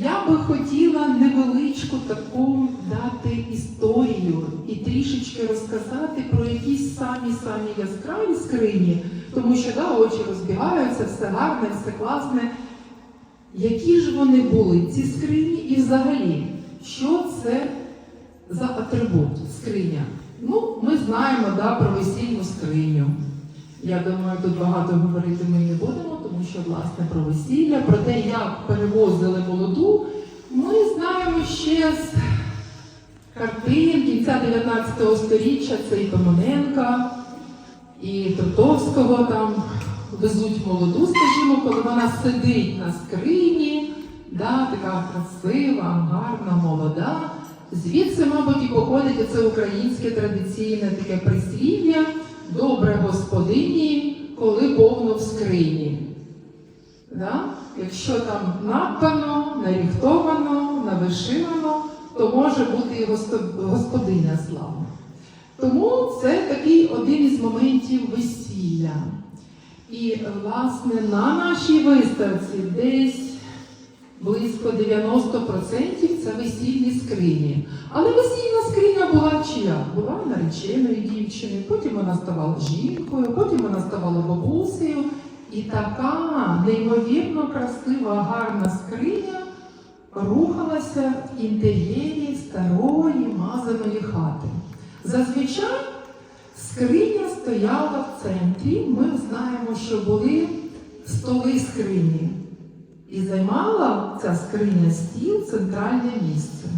Я би хотіла невеличку таку дати історію і трішечки розказати про якісь самі-самі яскраві скрині, тому що да, очі розбігаються, все гарне, все класне. Які ж вони були, ці скрині, і взагалі, що це за атрибут скриня? Ну, ми знаємо да, про весільну скриню. Я думаю, тут багато говорити ми не будемо, що власне про весілля, про те, як перевозили молоду, ми знаємо ще з картин кінця 19 століття, це і Томоненка, і Трутовського там везуть молоду, скажімо, коли вона сидить на скрині, да, така красива, гарна, молода. Звідси, мабуть, і походить це українське традиційне таке прислів'я добре господині, коли повно в скрині. Да? Якщо там надпано, наріхтовано, навишивано, то може бути і господиня слава. Тому це такий один із моментів весілля. І, власне, на нашій виставці десь близько 90% це весільні скрині. Але весільна скриня була чия? Була нареченою дівчиною, потім вона ставала жінкою, потім вона ставала бабусею. І така неймовірно красива, гарна скриня рухалася в інтер'єрі старої мазаної хати. Зазвичай скриня стояла в центрі. Ми знаємо, що були столи скрині. І займала ця скриня стіл центральне місце.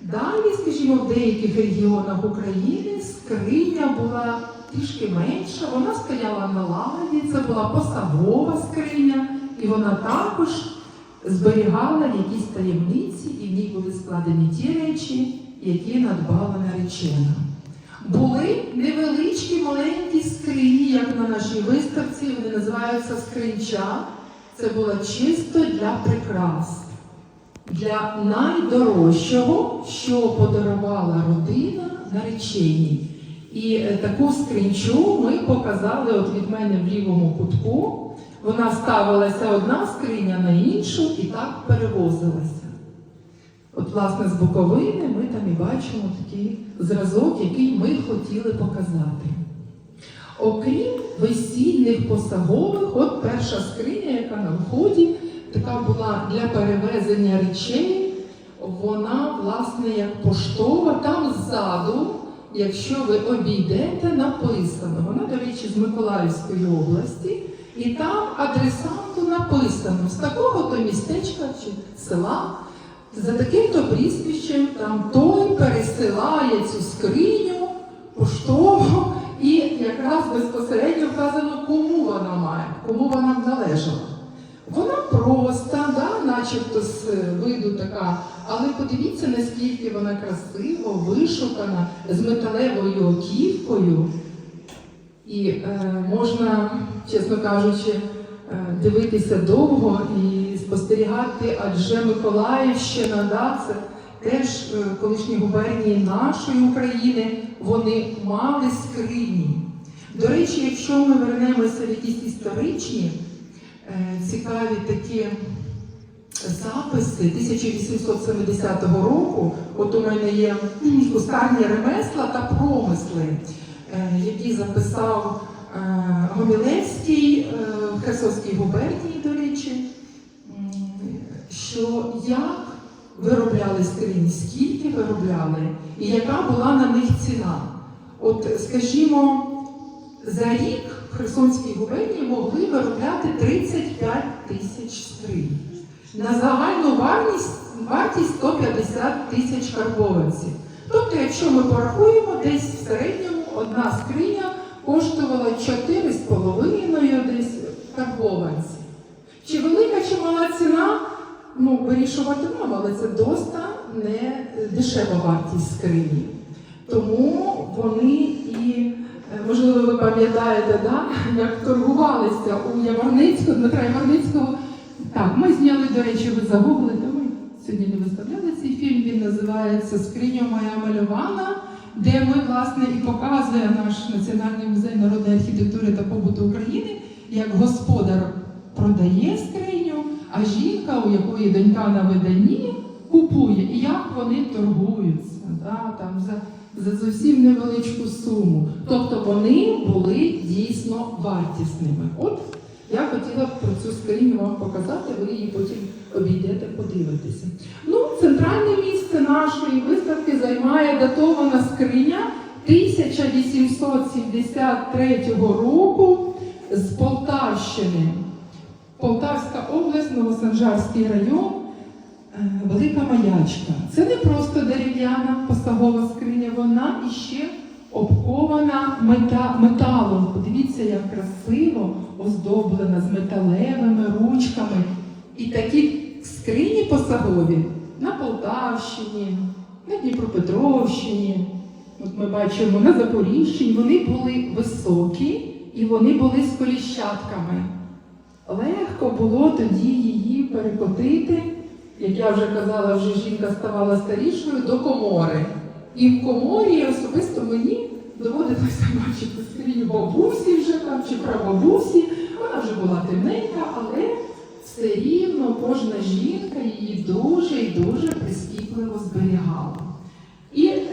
Далі, скажімо, в деяких регіонах України скриня була трішки менша, вона стояла на ладі, це була посагова скриня, і вона також зберігала якісь таємниці, і в ній були складені ті речі, які надбала наречена. Були невеличкі маленькі скрині, як на нашій виставці, вони називаються скринча. Це було чисто для прикрас, для найдорожчого, що подарувала родина нареченій. І е, таку скринчу ми показали от від мене в лівому кутку. Вона ставилася одна скриня на іншу і так перевозилася. От, власне, з Буковини ми там і бачимо такий зразок, який ми хотіли показати. Окрім весільних посагових, от перша скриня, яка на вході, така була для перевезення речей, вона, власне, як поштова, там ззаду, якщо ви обійдете, написано. Вона, до речі, з Миколаївської області, і там адресанту написано з такого-то містечка чи села. За таким-то прізвищем там той пересилає цю скриню поштово, і якраз безпосередньо вказано, кому вона має, кому вона належала. Вона проста, да, начебто з виду така, але подивіться, наскільки вона красиво, вишукана, з металевою оківкою. І е, можна, чесно кажучи, е, дивитися довго і спостерігати, адже Миколаївщина, да, це теж е, колишні губернії нашої України, вони мали скрині. До речі, якщо ми вернемося в якісь історичні, е, цікаві такі записи 1870 року, от у мене є останні ремесла та промисли, е, які записав е, Гомілевський е, в Херсонській губернії, до речі, що як виробляли скрині, скільки виробляли, і яка була на них ціна. От, скажімо, за рік в Херсонській губернії могли виробляти 35 тисяч скринь. На загальну вартість, вартість 150 тисяч карбованців. Тобто, якщо ми порахуємо, десь в середньому одна скриня коштувала 4,5 десь карбованців. Чи велика, чи мала ціна? Ну, вирішувати нам, але це доста не дешева вартість скрині. Тому вони і, е, можливо, ви пам'ятаєте, да, як торгувалися у Яворницького, Дмитра Яворницького. Ми зняли, до речі, ви загуглите, ми сьогодні не виставляли цей фільм, він називається Скриня моя мальована, де ми, власне, і показує наш Національний музей народної архітектури та побуту України, як господар продає скриню, а жінка, у якої донька на виданні, купує, і як вони торгуються, да, там за, за зовсім невеличку суму. Тобто вони були дійсно вартісними. От я хотіла б про цю скриню вам показати, ви її потім обійдете, подивитеся. Ну, центральне місце нашої виставки займає датована скриня 1873 року з Полтавщини. Полтавська область, Новосанжарський район, е, Велика Маячка. Це не просто дерев'яна посагова скриня, вона іще обкована мета, металом. Подивіться, як красиво оздоблена з металевими ручками. І такі скрині посагові на Полтавщині, на Дніпропетровщині. От ми бачимо на Запоріжчині, вони були високі і вони були з коліщатками. Легко було тоді її перекотити, як я вже казала, вже жінка ставала старішою до комори. І в коморі особисто мені доводилося бачити скриню бабусі вже там чи прабабусі. Вона вже була темненька, але все рівно кожна жінка її дуже і дуже прискіпливо зберігала. І е,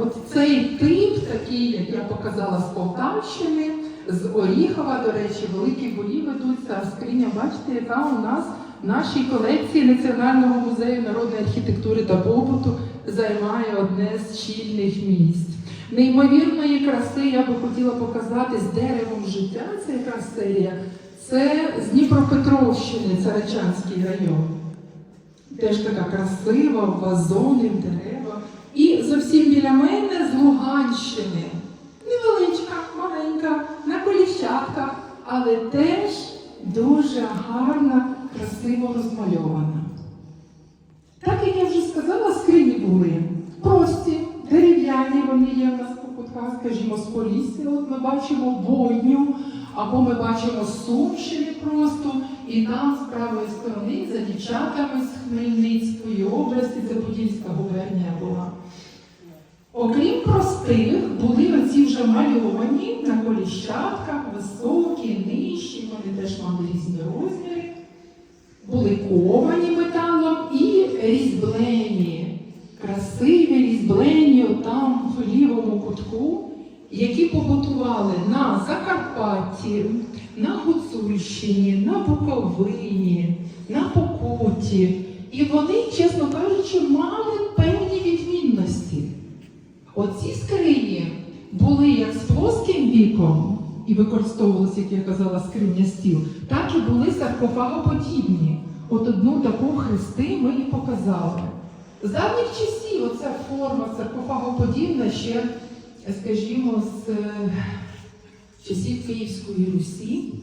от цей тип, такий, як я показала з Полтавщини, з Оріхова, до речі, великі бої ведуться. А скриня, бачите, яка у нас в нашій колекції Національного музею народної архітектури та побуту займає одне з чільних місць. Неймовірної краси я би хотіла показати з деревом життя. Це якраз серія. Це з Дніпропетровщини, Царичанський район. Теж така красива, вазони, дерева. І зовсім біля мене з Луганщини. Невеличка, маленька, на коліщатках, але теж дуже гарна, красиво розмальована. Так як я вже сказала, були. Прості, дерев'яні, вони є в нас по кутках, скажімо, з Полісся. От ми бачимо бойню, або ми бачимо Сумщини просто, і там з правої сторони за дівчатами з Хмельницької області, це Подільська губернія була. Окрім простих, були оці вже мальовані на коліщатках, високі, нижчі, вони теж мали різні розміри, були ковані металом і різьблені, красиві різьблені там в лівому кутку, які побутували на Закарпатті, на Гуцульщині, на Буковині, на Покуті. І вони, чесно кажучи, мали певні відмінності. Оці скрині були як з плоским віком і використовувалися, як я казала, скриня стіл, так і були саркофагоподібні. От одну таку хрести ми і показали. З давніх часів оця форма саркофагоподібна ще, скажімо, з е, часів Київської Русі.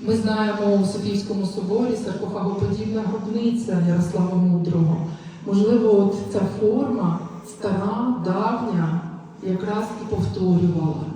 Ми знаємо у Софійському соборі саркофагоподібна гробниця Ярослава Мудрого. Можливо, от ця форма стара, давня, якраз і повторювала.